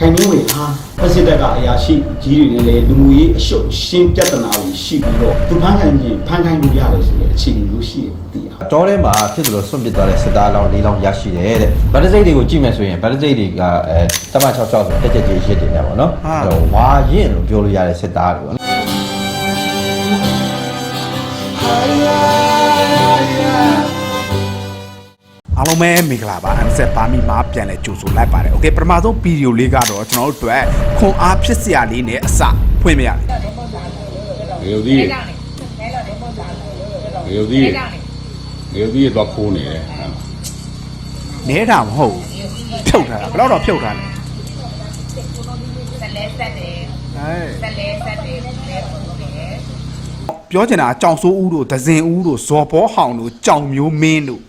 ခိုင်နှင်းဝေဟာဖက်စစ်တပ်ကအရာရှိကြီးတွေနဲ့လည်းလူမှုရေးအရှုပ်ရှင်းပြဿနာတွေရှိပြီးတော့သူဖမ်းခံရင်ဖမ်းခိုင်းလို့ရတယ်ဆိုတဲ့အခြေအနေမျိုးရှိတယ်သိရတောထဲမှာဖြစ်သလိုဆွန့်ပစ်သွားတဲ့စစ်သားအလောင်း၄လောင်းရရှိတယ်တဲ့ဗတ်တစိတ်တွေကိုကြည့်မယ်ဆိုရင်ဗတ်တစိတ်တွေကအဲတမ66ဆိုတက်ချက်ကြီးရစ်တယ်နေပါတော့ဟာအဲ့တော့ဝါရင်လို့ပြောလို့ရတဲ့စစ်သားတွေပေါ့နော် အားလုံးပဲမင်္ဂလာပါ MC ပါမီမှာပြန်လဲကြိုဆိုလိုက်ပါတယ်။ Okay ပထမဆုံးဗီဒီယိုလေးကတော့ကျွန်တော်တို့အတွက်ခွန်အားဖြစ်စရာလေးနဲ့အစဖွင့်ပြရမယ်။ရေဒီရေဒီရေဒီတော့ခိုးနေတယ်။နဲတာမဟုတ်ဘူး။ဖြုတ်ထားတာဘယ်တော့တော့ဖြုတ်ထားလဲ။ဆက်လဲဆက်တယ်။ဟဲ့ဆက်လဲဆက်တယ်ပြောချင်တာကြောင်ဆိုးဦးတို့ဒဇင်ဦးတို့ဇော်ဘောဟောင်တို့ကြောင်မျိုးမင်းတို့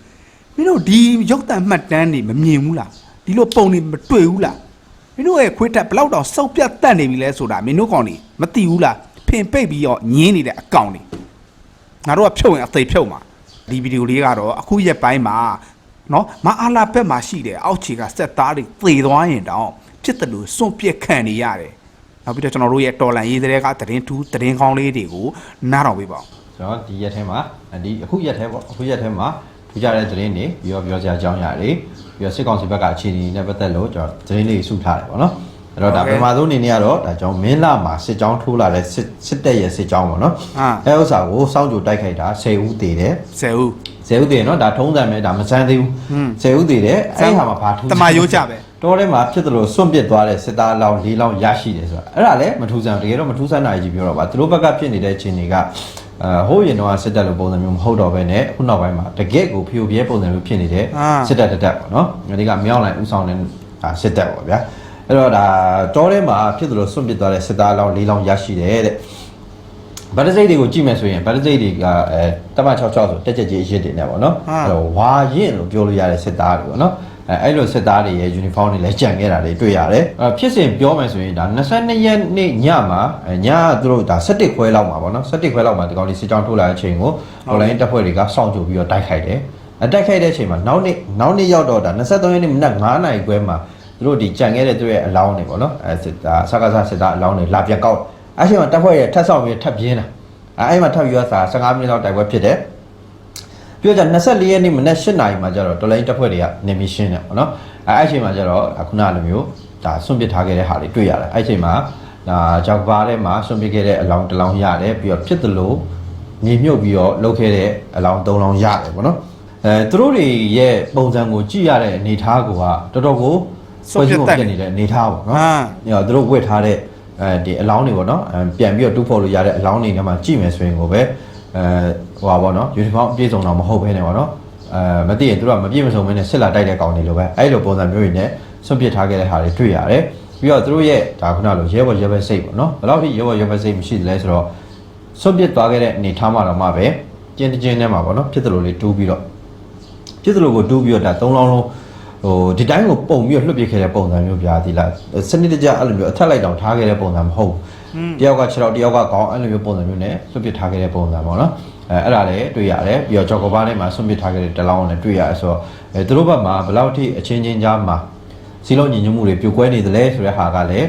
မင်းတို့ဒီရုပ်တံမှတ်တမ်းတွေမမြင်ဘူးလားဒီလိုပုံတွေမတွေ့ဘူးလားမင်းတို့ရဲ့ခွေးထက်ဘလောက်တောင်စောက်ပြတ်တတ်နေပြီလဲဆိုတာမင်းတို့ကောင်တွေမသိဘူးလားဖင်ပိတ်ပြီးတော့ညင်းနေတဲ့အကောင်တွေငါတို့ကဖြုတ်ရင်အသိဖြုတ်မှာဒီဗီဒီယိုလေးကတော့အခုရက်ပိုင်းမှာနော်မအားလာဘက်မှာရှိတယ်အောက်ခြေကစက်သားတွေသေသွားရင်တောင်ဖြစ်တယ်လို့စွန့်ပြက်ခံနေရတယ်နောက်ပြီးတော့ကျွန်တော်တို့ရဲ့တော်လန်ရေးတဲ့ကသတင်းထူးသတင်းကောင်းလေးတွေကိုနားတော်ပေးပါဦးကျွန်တော်ဒီရက်ထဲမှာဒီအခုရက်ထဲပေါ့အခုရက်ထဲမှာ ထူးခြားတဲ့သတင်းတွေပြီးတော့ပြောစရာအကြောင်းအရာတွေပြီးတော့စစ်ကောင်စီဘက်ကအခြေအနေနဲ့ပတ်သက်လို့ကျွန်တော်သတင်းလေးစုထားတယ်ပေါ့နော်အဲ့တော့ဒါပထမဆုံးအနေနဲ့ကတော့ဒါကြောင့်မင်းလာမှာစစ်ကြောင်းထိုးလာတဲ့စစ်စစ်တပ်ရဲ့စစ်ကြောင်းပေါ့နော်အာအဲဥစ္စာကိုစောင့်ကြိုတိုက်ခိုက်တာ10ဦးတည်တယ်ဆယ်ဦးဆယ်ဦးတည်နော်ဒါထုံးစံပဲဒါမစမ်းသေးဘူးဟွန်းဆယ်ဦးတည်တယ်အဲ့ဒီဟာမှာဘာထူးတမရိုးကြပဲတောထဲမှာဖြစ်တယ်လို့စွန့်ပစ်သွားတဲ့စစ်သားအလောင်း၄လောင်းရရှိတယ်ဆိုတာအဲ့ဒါလည်းမထူးဆန်းဘူးတကယ်တော့မထူးဆန်းတာကြီးပြောတော့ပါသူတို့ဘက်ကဖြစ်နေတဲ့အခြေအနေက အဲဟိုးရင်တော့စစ်တပ်လိုပုံစံမျိုးမဟုတ်တော့ဘဲနဲ့ခုနောက်ပိုင်းမှာတကယ့်ကိုဖျို့ပြဲပုံစံမျိုးဖြစ်နေတဲ့အာစစ်တပ်တက်တက်ပေါ့နော်ဒီကမြောင်းလိုက်ဥဆောင်တဲ့ဒါစစ်တပ်ပေါ့ဗျာအဲ့တော့ဒါတောထဲမှာဖြစ်တယ်လို့စွန့်ပစ်သွားတဲ့စစ်သားအလောင်း၄လောင်းရရှိတယ်တဲ့ဗတ်တစိတ်တွေကိုကြည့်မယ်ဆိုရင်ဗတ်တစိတ်တွေကအဲတမ66ဆိုတက်ချက်ကြီးအရစ်တွေနဲ့ပေါ့နော်ဟာအဲ့တော့ဝါရင်လို့ပြောလို့ရတဲ့စစ်သားတွေပေါ့နော် အဲအဲ့လိုစစ်သားတွေရဲ့ uniform တွေလည်းကြံခဲ့တာတွေတွေ့ရတယ်အဲဖြစ်စဉ်ပြောမယ်ဆိုရင်ဒါ22ရက်နေ့ညမှာအဲညကသူတို့ဒါ17ခွဲလောက်မှာပေါ့နော်17ခွဲလောက်မှာဒီကောင်လေးစစ်ကြောင်းထိုးလာတဲ့အချိန်ကို online တပ်ဖွဲ့တွေကစောင့်ကြိုပြီးတော့တိုက်ခိုက်တယ်အတိုက်ခိုက်တဲ့အချိန်မှာနောက်နေ့နောက်နေ့ရောက်တော့ဒါ23ရက်နေ့မနက်9နာရီခွဲမှာသူတို့ဒီကြံခဲ့တဲ့သူရဲ့အလောင်းတွေပေါ့နော်အဲစစ်သားစကားစားစစ်သားအလောင်းတွေလာပြန်ကောက်အဲ့ချိန်မှာတပ်ဖွဲ့ရဲ့ထပ်ဆောင်ပြီးထပ်ပြင်းတာအဲအဲ့မှာထပ်ပြီးတော့စာ15မိနစ်လောက်တိုက်ပွဲဖြစ်တယ် ပြီးတော့24ရက်နေ့မနက်8နာရီမှာကျတော့တော်လိုင်းတပ်ဖွဲ့တွေကနေမီရှင်းတယ်ပေါ့နော်အဲအဲ့အချိန်မှာကျတော့ခုနလိုမျိုးဒါဆွန့်ပစ်ထားခဲ့တဲ့ဟာတွေတွေ့ရတယ်အဲ့အချိန်မှာဒါကြောက်ပါထဲမှာဆွန့်ပစ်ခဲ့တဲ့အလောင်းတစ်လောင်းရတယ်ပြီးတော့ဖြစ်သလိုညီမြုပ်ပြီးတော့လှုပ်ခဲ့တဲ့အလောင်း၃လောင်းရတယ်ပေါ့နော်အဲသူတို့တွေရဲ့ပုံစံကိုကြည့်ရတဲ့အနေအထားကတော်တော်ကိုဆွဲချုံပြနေတဲ့အနေအထားပေါ့နော်ဟာညောသူတို့ဝတ်ထားတဲ့အဲဒီအလောင်းတွေပေါ့နော်အဲပြန်ပြီးတော့တူးဖော်လို့ရတဲ့အလောင်းတွေထဲမှာကြည့်မယ်ဆိုရင်ကိုပဲ အဲဟိုပါပေါ့နော်ယူနီဖောင်းအပြည့်စုံတော့မဟုတ်ဘဲねပေါ့နော်အဲမသိရင်သူတို့ကမပြည့်မစုံဘဲနဲ့စစ်လာတိုက်တဲ့ကောင်တွေလိုပဲအဲ့လိုပုံစံမျိုးတွေနဲ့ဆွန့်ပစ်ထားခဲ့တဲ့ဟာတွေတွေ့ရတယ်ပြီးတော့သူတို့ရဲ့ဒါခုနလိုရဲဘော်ရဲဘက်စိတ်ပေါ့နော်ဘယ်လောက်ထိရဲဘော်ရဲဘက်စိတ်မရှိသလဲဆိုတော့ဆွန့်ပစ်သွားခဲ့တဲ့အနေထားမှတော့မှပဲကျင်းတကျင်းထဲမှာပေါ့နော်ဖြစ်သလိုလေးတူးပြီးတော့ဖြစ်သလိုကိုတူးပြီးတော့ဒါသုံးလောင်းလုံးဟိုဒီတိုင်းကိုပုံပြီးတော့လွှတ်ပစ်ခဲ့တဲ့ပုံစံမျိုးပြားဒီလားစနစ်တကျအဲ့လိုမျိုးအထက်လိုက်တောင်ထားခဲ့တဲ့ပုံစံမဟုတ်ဘူး တယောက်ကခြေထောက်တယောက်ကခေါင်းအဲ့လိုမျိုးပုံစံမျိုးနဲ့လွှတ်ပစ်ထားခဲ့တဲ့ပုံစံပေါ့နော်အဲအဲ့ဒါလည်းတွေ့ရတယ်ပြီးတော့ကြော်ကဘာထဲမှာဆွန့်ပစ်ထားခဲ့တဲ့တလောင်းလည်းတွေ့ရတယ်ဆိုတော့အဲသူတို့ဘက်မှာဘယ်လောက်ထိအချင်းချင်းကြားမှာစီလုံးညီညွတ်မှုတွေပြိုကွဲနေသလဲဆိုတဲ့ဟာကလည်း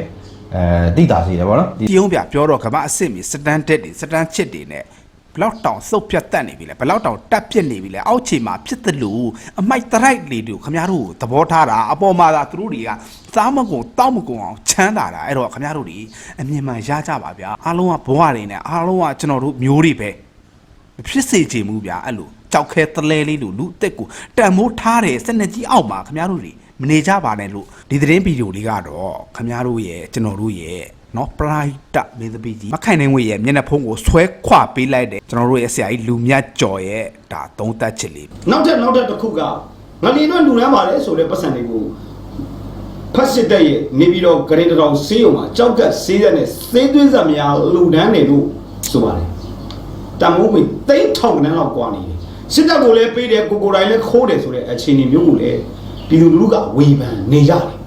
အဲသိတာစီတယ်ပေါ့နော်ဒီတီယုံပြပြောတော့ကမ္ဘာအစ်စ်မီစတန်တက်တွေစတန်ချစ်တွေနဲ့ ဘလောက်တောင်စုပ်ပြတ်တက်နေပြီလဲဘလောက်တောင်တက်ပြစ်နေပြီလဲအောက်ခြေမှာဖြစ်တယ်လို့အမိုက်တရိုက်လေးတို့ခမရတို့ကိုသဘောထားတာအပေါ်မှာသာသူတို့တွေကစားမကုန်တောက်မကုန်အောင်ချမ်းသာတာအဲ့တော့ခမရတို့တွေအမြင်မှန်ရကြပါဗျာအားလုံးကဘဝတွေနဲ့အားလုံးကကျွန်တော်တို့မျိုးတွေပဲမဖြစ်စေချင်ဘူးဗျာအဲ့လိုကြောက်ခဲတလဲလေးလိုလူအသက်ကိုတန်မိုးထားတယ်စနစ်ကြီးအောက်မှာခမားတို့တွေမနေကြပါနဲ့လို့ဒီသတင်းဗီဒီယိုလေးကတော့ခမားတို့ရဲ့ကျွန်တော်တို့ရဲ့ နော်ပရိုက်တာမင်းသမီးကြီးမခိုင်နိုင်ဝေရဲ့မျက်နှာဖုံးကိုဆွဲခွပေးလိုက်တယ်ကျွန်တော်တို့ရဲ့ဆရာကြီးလူမြတ်ကျော်ရဲ့ဒါသုံးသက်ချစ်လေးနောက်ထပ်နောက်ထပ်တစ်ခုကငလျင်တော့လူရမ်းပါတယ်ဆိုတဲ့ပတ်စံတွေကိုဖက်စစ်တပ်ရဲ့နေပြီးတော့ဂရင်တတော်ဆေးရုံမှာကြောက်ကဆေးရက်နဲ့ဆေးသွင်းစက်များလူဒန်းနေလို့ဆိုပါတယ်တမိုးဝင်သိန်းထောင်ကနန်းလောက်ကွာနေတယ်စစ်တပ်ကိုလည်းပေးတယ်ကိုကိုယ်တိုင်လည်းခိုးတယ်ဆိုတဲ့အခြေအနေမျိုးကိုလည်းပြည်သူလူထုကဝေဖန်နေကြတယ်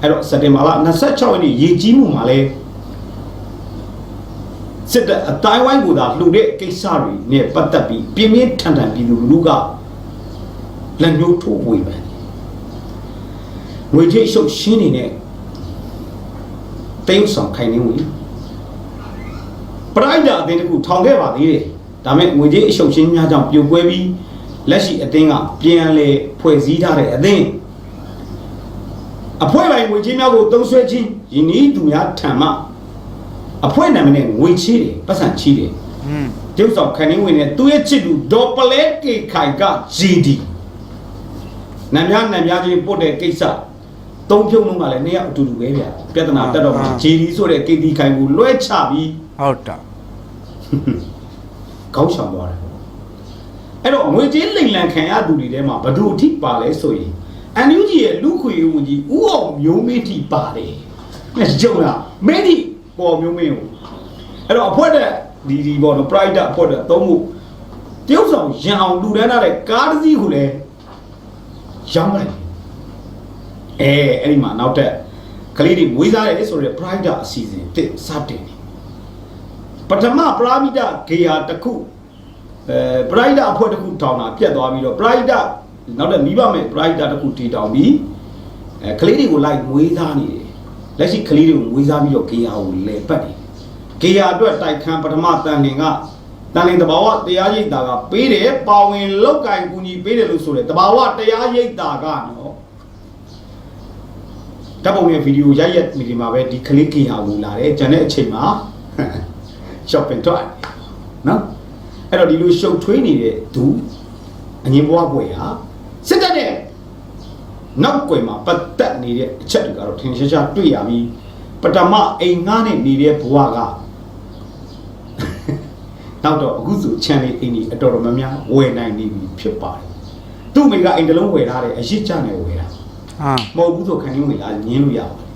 အဲ့တော့စက်တင်ဘာလ26ရက်နေ့ရေကြီးမှုမှာလည်းစစ်တပ်အတိုင်းဝိုင်းကိုသာလှူတဲ့ကိစ္စတွေနဲ့ပတ်သက်ပြီးပြင်းပြင်းထန်ထန်ပြည်သူလူထုကလက်ညှိုးထိုးဝေဖန်တယ်ငွေကြေးရှုပ်ရှင်းနေတဲ့တိတ်ဆောင်ခိုင်နေဝင်ပရိုက်တာအသင်းတစ်ခုထောင်ခဲ့ပါသေးတယ်ဒါပေမဲ့ငွေကြေးအရှုပ်ရှင်းများကြောင့်ပြိုကွဲပြီးလက်ရှိအသင်းကပြန်လဲဖွဲ့စည်းထားတဲ့အသင်း အဖွဲ့ပိုင်ငွေကြေးများကိုသုံးစွဲခြင်းယင်းဤသူများထံမှအဖွဲ့နာမည်နဲ့ငွေချေးတယ်ပတ်စံချေးတယ်อืมကျုပ်ဆောင်ခိုင်နေဝင်နဲ့သူ့ရဲ့ချစ်သူဒေါ်ပလဲကေခိုင်က GD နံများနံများချင်းပို့တဲ့ကိစ္စသုံးဖြုံလုံးကလည်းနှစ်ယောက်အတူတူပဲဗျပြဿနာတက်တော့မှ GD ဆိုတဲ့ KD ခိုင်ကိုလွှဲချပြီးဟုတ်တာခေါင်းဆောင်သွားတယ်အဲ့တော့ငွေကြေးလိမ်လံခံရသူတွေထဲမှာဘယ်သူအထိပါလဲဆိုရင် အန်ယူဂျီရဲ့လူခွေဝန်ကြီးဦးအောင်မျိုးမင်းထိပါတယ်အဲ့ကြုံလားမင်းထိပေါ်မျိုးမင်းကိုအဲ့တော့အဖွဲ့တဲ့ဒီဒီပေါ့နော် pride အဖွဲ့တဲ့သုံးမှုတရုတ်ဆောင်ရန်အောင်လူတန်းထားတဲ့ကားတစ်စီးကိုလည်းရောင်းလိုက်အဲအဲ့ဒီမှာနောက်ထပ်ကလေးတွေမွေးစားတယ်ဆိုတော့ pride အစီအစဉ်တစ်စတင်တယ်ပထမပရာမိတဂေယာတစ်ခုအဲပရိုက်တာအဖွဲ့တစ်ခုထောင်တာပြတ်သွားပြီးတော့ပရိုက်တာ နောက်တဲ့မိဘမဲ့ပရိုက်တာတစ်ခုတည်ထောင်ပြီးအဲကလေးတွေကိုလိုက်မွေးစားနေတယ်လက်ရှိကလေးတွေကိုမွေးစားပြီးတော့ဂေယာကိုလဲပတ်နေဂေယာအတွက်တိုက်ခန်းပထမတန်လင်ကတန်လင်တဘာဝတရားရိပ်တာကပေးတယ်ပါဝင်လောက်ကင်ကူညီပေးတယ်လို့ဆိုတယ်တဘာဝတရားရိပ်တာကနော်ဓာတ်ပုံရဲ့ဗီဒီယိုရိုက်ရက်မီဒီမှာပဲဒီကလေးဂေယာကိုလာတယ်ဂျန်တဲ့အချိန်မှာ shopping တော့နော်အဲ့တော့ဒီလိုရှုပ်ထွေးနေတဲ့သူအငင်းဘွားပွဲဟာ စစ်တပ်နဲ့နောက်ွယ်မှာပတ်သက်နေတဲ့အချက်တွေကတော့ထင်ရှားရှားတွေ့ရပြီးပထမအိမ်ငှားနဲ့နေတဲ့ဘွားကနောက်တော့အခုဆိုချန်လေးအိမ်ကြီးအတော်တော်များများဝယ်နိုင်နေပြီဖြစ်ပါတယ်သူ့မိကအိမ်တစ်လုံးဝယ်ထားတယ်အရစ်ကျနဲ့ဝယ်တာဟာမဟုတ်ဘူးဆိုခံရင်းဝင်လာညင်းလို့ရပါတယ်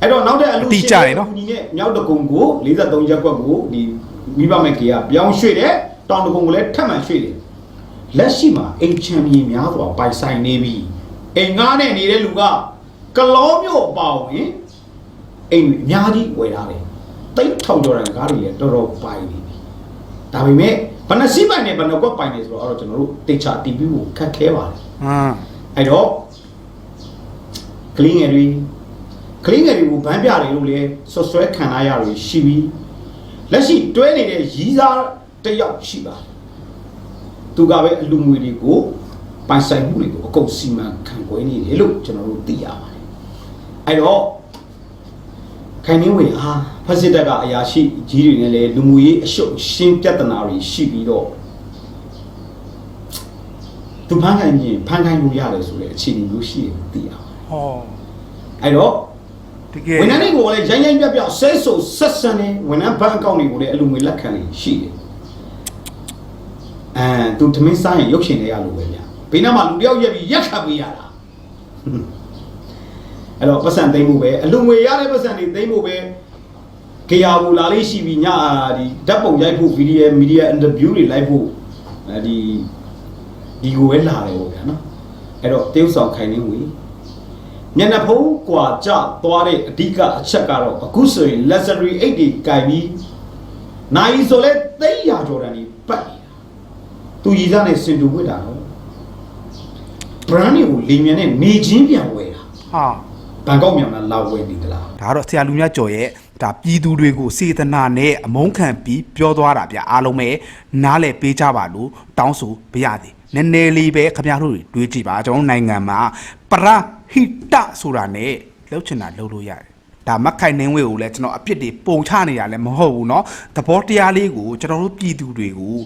အဲ့တော့နောက်တဲ့အလူအတိအကျတယ်နော်ဒီနဲ့မြောက်တကုံကို43ရက်ကွက်ကိုဒီမိဘမဲ့ကေကပြောင်းရွှေ့တယ်တောင်တကုံကိုလည်းထပ်မံရွှေ့တယ် လက်ရှိမှာအိမ်ချန်ပီယံများစွာပိုင်ဆိုင်နေပြီအိမ်ငားနဲ့နေတဲ့လူကကလောမျိုးအပေါဝင်အိမ်တွေအများကြီးဝယ်ထားတယ်တိတ်ထောင်ကျော်တဲ့ကားတွေလည်းတော်တော်ပိုင်နေပြီဒါပေမဲ့ဘယ်နှစီးပိုင်နေဘယ်နှကွက်ပိုင်နေဆိုတော့အဲ့တော့ကျွန်တော်တို့တေချာတီးပြီးဖို့ခက်ခဲပါတယ်ဟမ်အဲ့တော့ကလင်းငယ်တွေကလင်းငယ်တွေကိုဗန်းပြတယ်လို့လည်းဆွဆွဲခံရရတွေရှိပြီးလက်ရှိတွဲနေတဲ့ရီးစားတစ်ယောက်ရှိပါတယ် သူကပဲအလူငွေတွေကိုပိုင်ဆိုင်မှုတွေကိုအကုန်စီမံခန့်ခွဲနေတယ်လို့ကျွန်တော်တို့သိရပါတယ်အဲ့တော့ခိုင်နှင်းဝေဟာဖက်စစ်တပ်ကအရာရှိကြီးတွေနဲ့လည်းလူမှုရေးအရှုပ်ရှင်းပြဿနာတွေရှိပြီးတော့သူဖမ်းခိုင်းရင်ဖမ်းခိုင်းလို့ရတယ်ဆိုတဲ့အခြေအနေမျိုးရှိတယ်သိရပါတယ်ဟောအဲ့တော့တကယ်ဝန်ထမ်းတွေကိုလည်းရိုင်းရိုင်းပြပြဆဲဆိုဆက်ဆံနေဝန်ထမ်းဘဏ်အကောင့်တွေကိုလည်းအလူငွေလက်ခံနေရှိတယ် အဲသူသမင်းစားရင်ရုပ်ရှင်တွေရလို့ပဲဗျဘေးနားမှာလူတယောက်ရက်ပြီးရက်ခတ်ပေးရတာအဲ့တော့ပတ်စံသိမ်းမှုပဲအလူငွေရတဲ့ပတ်စံတွေသိမ်းမှုပဲကြေယာဘူလာလေးရှိပြီးညဒီဓာတ်ပုံရိုက်ဖို့ဗီဒီယိုမီဒီယာအင်တာဗျူးတွေလိုက်ဖို့အဲဒီဒီကိုပဲလာတယ်ပေါ့ဗျာနော်အဲ့တော့တေးဥဆောင်ခိုင်နေဝင်မျက်နှာဖုံးကွာကြသွားတဲ့အဓိကအချက်ကတော့အခုဆိုရင် luxury 8တွေကင်ပြီးနိုင်ဆိုလဲသိန်းရာကျော်တန်ကြီးပတ်နေတာ သူရည်စားနဲ့စင်တူဝစ်တာနော် brand တွေကိုလေမြန်နဲ့နေချင်းပြန်ဝယ်တာ ဟာ ဘန်ကောက်မြန်မာလာဝယ်နေသလား ဒါကတော့ဆရာလူမြတ်ကျော်ရဲ့ဒါပြည်သူတွေကိုစေတနာနဲ့အမုန်းခံပြီးပြောသွားတာဗျအားလုံးပဲနားလဲပေးကြပါလို့တောင်းဆိုပါရသည်နည်းနည်းလေးပဲခင်ဗျားတို့တွေတွေးကြည့်ပါကျွန်တော်တို့နိုင်ငံမှာပရဟိတဆိုတာနဲ့လှုပ်ချင်တာလှုပ်လို့ရတယ်ဒါမက်ခိုင်နှင်းဝေကိုလည်းကျွန်တော်အပြစ်တွေပုံချနေတာလည်းမဟုတ်ဘူးเนาะသဘောတရားလေးကိုကျွန်တော်တို့ပြည်သူတွေကို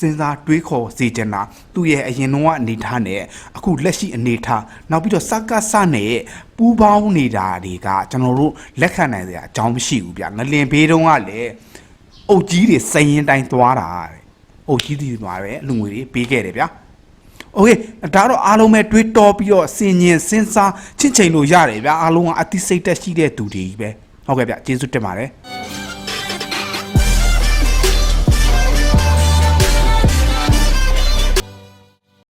စဉ်းစားတွေးခေါ်စေချင်တာသူ့ရဲ့အရင်တော့အနေထားနဲ့အခုလက်ရှိအနေထားနောက်ပြီးတော့စကားစနဲ့ပူးပေါင်းနေတာတွေကကျွန်တော်တို့လက်ခံနိုင်စရာအကြောင်းမရှိဘူးဗျငလင်ဘေးတုံးကလည်းအုတ်ကြီးတွေစရင်တိုင်းသွားတာတဲ့အုတ်ကြီးတွေမှာပဲလူငွေတွေပေးခဲ့တယ်ဗျာโอเคဒါတော့အားလုံးပဲတွေးတောပြီးတော့စင်ញင်စဉ်းစားချင့်ချိန်လို့ရတယ်ဗျာအားလုံးကအသိစိတ်တက်ရှိတဲ့သူတွေကြီးပဲဟုတ်ကဲ့ဗျကျေးဇူးတင်ပါတယ်